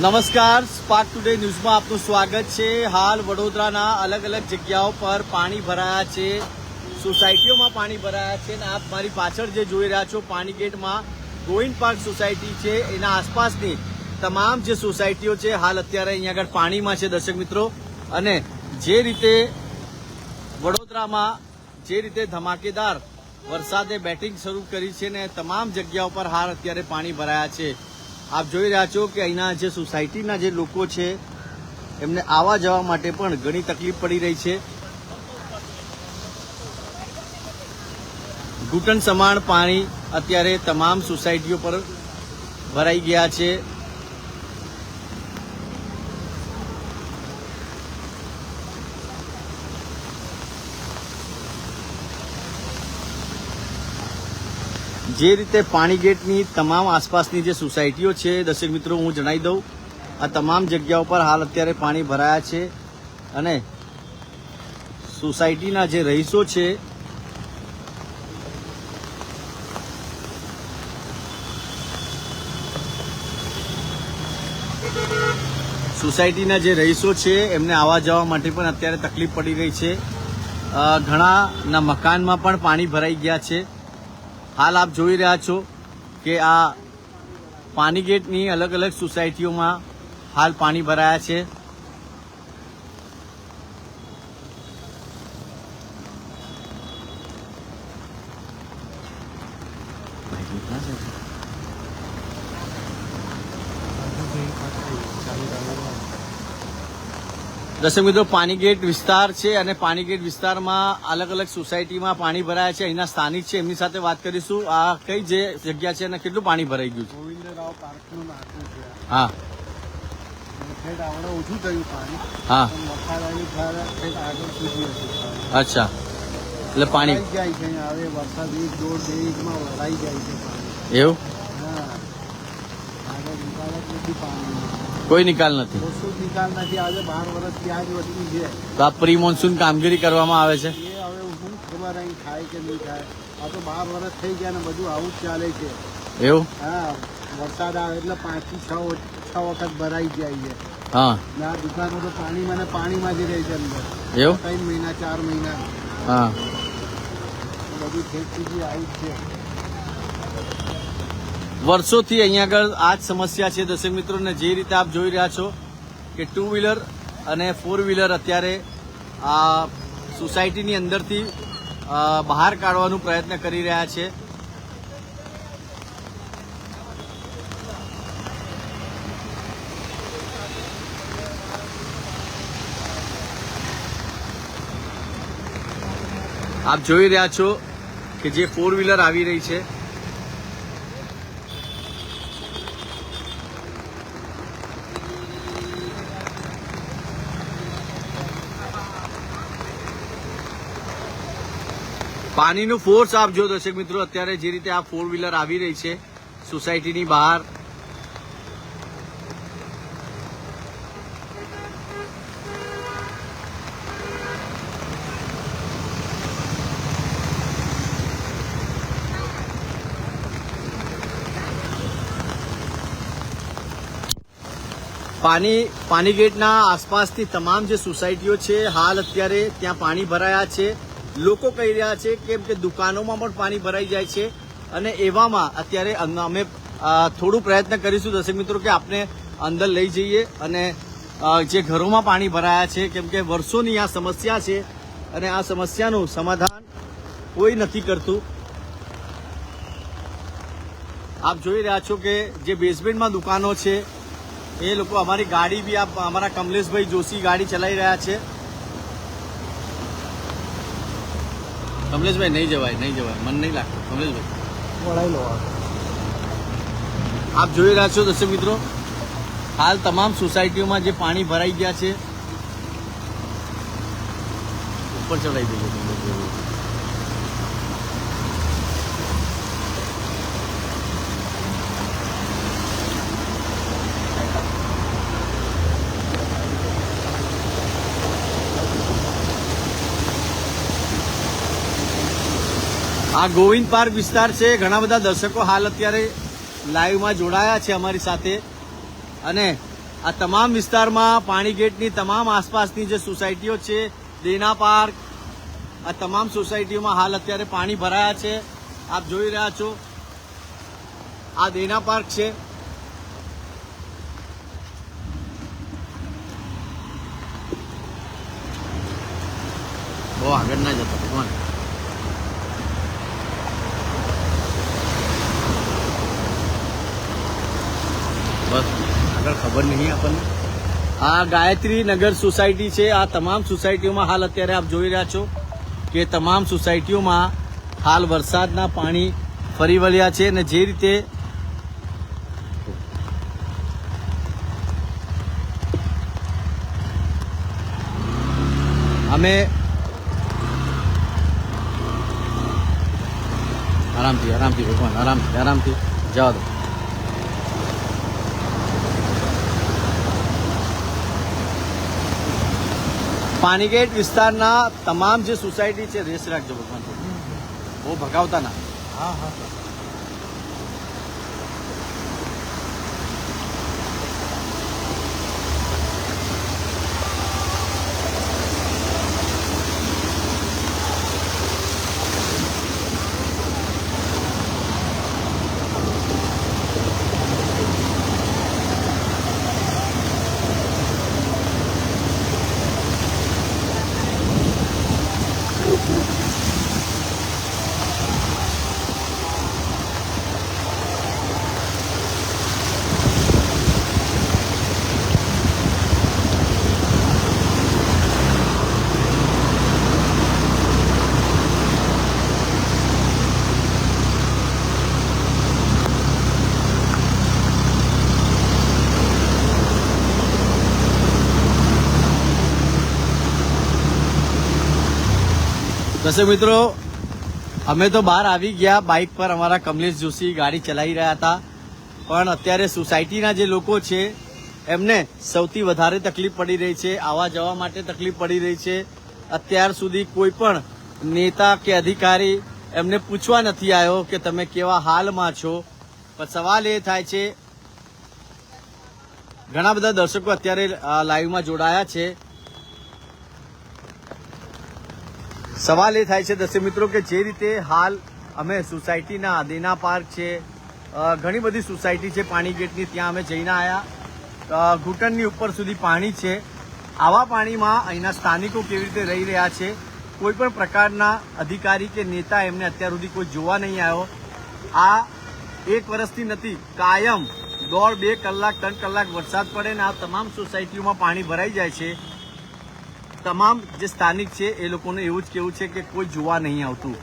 નમસ્કાર spark today ન્યૂઝમાં આપનું સ્વાગત છે. હાલ વડોદરાના અલગ અલગ જગ્યાઓ પર પાણી ભરાયા છે. સોસાયટીઓમાં પાણી ભરાયા છે અને આપ મારી પાછળ જે જોઈ રહ્યા છો, પાણી ગેટમાં ગોવિંદ પાર્ક સોસાયટી છે. એના આસપાસની તમામ જે સોસાયટીઓ છે, હાલ અત્યારે અહીંયા આગળ પાણીમાં છે, દર્શક મિત્રો. અને જે રીતે વડોદરામાં જે રીતે ધમાકેદાર વરસાદે બેટિંગ શરૂ કરી છે ને તમામ જગ્યાઓ પર હાલ અત્યારે પાણી ભરાયા છે. આપ જોઈ રહ્યા છો કે અહીંના જે સોસાયટીના જે લોકો છે, એમને આવવા જવા માટે પણ ઘણી તકલીફ પડી રહી છે. ઘૂંટણ સમાન પાણી અત્યારે તમામ સોસાયટીઓ પર ભરાઈ ગયા છે. જે રીતે પાણી ગેટની તમામ આસપાસની જે સોસાયટીઓ છે, દર્શક મિત્રો, હું જણાવી દઉં. આ તમામ જગ્યાઓ પર હાલ અત્યારે પાણી ભરાયા છે અને સોસાયટીના જે રહીશો છે, સોસાયટીના જે રહીશો છે, એમને આવવા જવા માટે પણ અત્યારે તકલીફ પડી રહી છે. ઘણાના મકાનમાં પણ પાણી ભરાઈ ગયા છે. હાલ આપ જોઈ રહ્યા છો કે આ પાણીગેટની અલગ અલગ સોસાયટીઓમાં હાલ પાણી ભરાયા છે. દર્શક મિત્રો પાણીગેટ વિસ્તાર છે અને પાણીગેટ વિસ્તારમાં અલગ અલગ સોસાયટીમાં પાણી ભરાયા છે. અહીંના સ્થાનિક છે એમની સાથે વાત કરીશું. આ કઈ જે જગ્યા છે અને કેટલું પાણી ભરાઈ ગયું છે? ગોવિંદરાવ પાર્કનું છે. હા. ઓછું થયું પાણી. હા. આગળ સુધી અચ્છા. એટલે પાણી જાય છે હવે વરસાદ એક દોઢ બે ઇંચમાં જાય છે એવું? હા. આગળ પાણી. કોઈ નિકાલ નથી. નિકાલ નથી. આજે બાર વર્ષથી આજ વસ્તુ છે. તો આ પ્રી મોન્સૂન કામગીરી કરવામાં આવે છે? એ હવે શું ખબર અહીં થાય કે નહીં થાય. આ તો બાર વર્ષ થઈ ગયા ને બધું આવું જ ચાલે છે. એવું? હા વરસાદ આવે એટલે પાંચથી છ છ વખત ભરાઈ જાય છે. હા. ને આ દુકાનો તો પાણી મને પાણીમાં જ રહે છે અંદર. એવું? ત્રણ મહિના ચાર મહિના. હા. બધું સુધી આવું જ છે. વર્ષોથી અહીંયા આગળ આ જ સમસ્યા છે. દર્શક મિત્રોને જે રીતે આપ જોઈ રહ્યા છો કે ટુ વ્હીલર અને ફોર વ્હીલર અત્યારે આ સોસાયટીની અંદરથી બહાર કાઢવાનો પ્રયત્ન કરી રહ્યા છે. આપ જોઈ રહ્યા છો કે જે ફોર વ્હીલર આવી રહી છે. પાણીનું ફોર્સ આપ જો દર્શક મિત્રો, અત્યારે જે રીતે આ ફોર વ્હીલર આવી રહી છે સોસાયટીની બહાર. પાણી પાણી ગેટના આસપાસની તમામ જે સોસાયટીઓ છે, હાલ અત્યારે ત્યાં પાણી ભરાયા છે. લોકો કહી રહ્યા છે કેમ કે દુકાનોમાં પણ પાણી ભરાઈ જાય છે અને એવામાં અત્યારે અમે થોડું પ્રયત્ન કરીશું દર્શક મિત્રો કે આપને અંદર લઈ જઈએ અને જે ઘરોમાં પાણી ભરાયા છે, કેમ કે વર્ષોની આ સમસ્યા છે અને આ સમસ્યાનું સમાધાન કોઈ નથી કરતું. આપ જોઈ રહ્યા છો કે જે બેઝમેન્ટમાં દુકાનો છે, એ લોકો અમારી ગાડી બી અમારા કમલેશભાઈ જોશી ગાડી ચલાવી રહ્યા છે. કમલેશભાઈ નહીં જવાય નહીં જવાય. મન નહીં લાગતું. કમલેશભાઈ. વળાઈ લો આપ જોઈ રહ્યા છો દર્શક મિત્રો હાલ તમામ સોસાયટીઓમાં જે પાણી ભરાઈ ગયા છે ઉપર ચડાવી દેજો કમલેશભાઈ. આ ગોવિંદ પાર્ક વિસ્તાર છે. ઘણા બધા દર્શકો હાલ અત્યારે લાઈવમાં જોડાયા છે અમારી સાથે. અને આ તમામ વિસ્તારમાં પાણી ગેટની તમામ આસપાસની જે સોસાયટીઓ છે, દેના પાર્ક, આ તમામ સોસાયટીઓમાં હાલ અત્યારે પાણી ભરાયા છે. આપ જોઈ રહ્યા છો. આ દેના પાર્ક છે. બહુ આગળ ના જતો, ભગવાન. ખબર નહીં આપણને. આ ગાયત્રી નગર સોસાયટી છે. આ તમામ સોસાયટીઓમાં હાલ અત્યારે આપ જોઈ રહ્યા છો કે તમામ સોસાયટીઓમાં હાલ વરસાદના પાણી ફરી વળ્યા છે અને જે રીતે અમે આરામથી આરામથી ભગવાન, આરામથી આરામથી જવા દો. પાણીગેટ વિસ્તારના તમામ જે સોસાયટી છે રેસ રાખજો ભગવાન. બહુ ભગાવતા ના. હા હા. દર્શક મિત્રો, અમે તો બહાર આવી ગયા બાઇક પર. અમારા કમલેશ જોશી ગાડી ચલાવી રહ્યા હતા. પણ અત્યારે સોસાયટીના જે લોકો છે, એમને સૌથી વધારે તકલીફ પડી રહી છે. આવવા જવા માટે તકલીફ પડી રહી છે. અત્યાર સુધી કોઈ પણ નેતા કે અધિકારી એમને પૂછવા નથી આવ્યો કે તમે કેવા હાલમાં છો. પણ સવાલ એ થાય છે, ઘણા બધા દર્શકો અત્યારે લાઈવમાં જોડાયા છે. સવાલ એ થાય છે દર્શક મિત્રો કે જે રીતે હાલ અમે સોસાયટીના દેના પાર્ક છે ઘણી બધી સોસાયટી છે પાણી ગેટની, ત્યાં અમે જઈને આવ્યા ઘૂંટણની ઉપર સુધી પાણી છે. આવા પાણીમાં અહીંના સ્થાનિકો કેવી રીતે રહી રહ્યા છે? કોઈ પણ પ્રકારના અધિકારી કે નેતા એમને અત્યાર સુધી કોઈ જોવા નહીં આવ્યો. આ એક વર્ષથી નથી, કાયમ દોઢ બે કલાક, ત્રણ કલાક વરસાદ પડે ને આ તમામ સોસાયટીઓમાં પાણી ભરાઈ જાય છે. તમામ જે સ્થાનિક છે, એ લોકોને એવું જ કેવું છે કે કોઈ જોવા નહીં આવતું.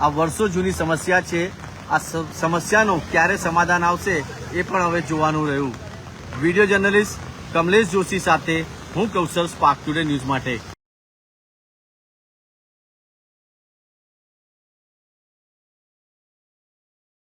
આ વર્ષો જૂની સમસ્યા છે. આ સમસ્યાનું ક્યારે સમાધાન આવશે, એ પણ હવે જોવાનું રહ્યું. વીડિયો જર્નલિસ્ટ કમલેશ જોશી સાથે હું કૌશલ સ્પાર્ક ટુડે ન્યૂઝ માટે.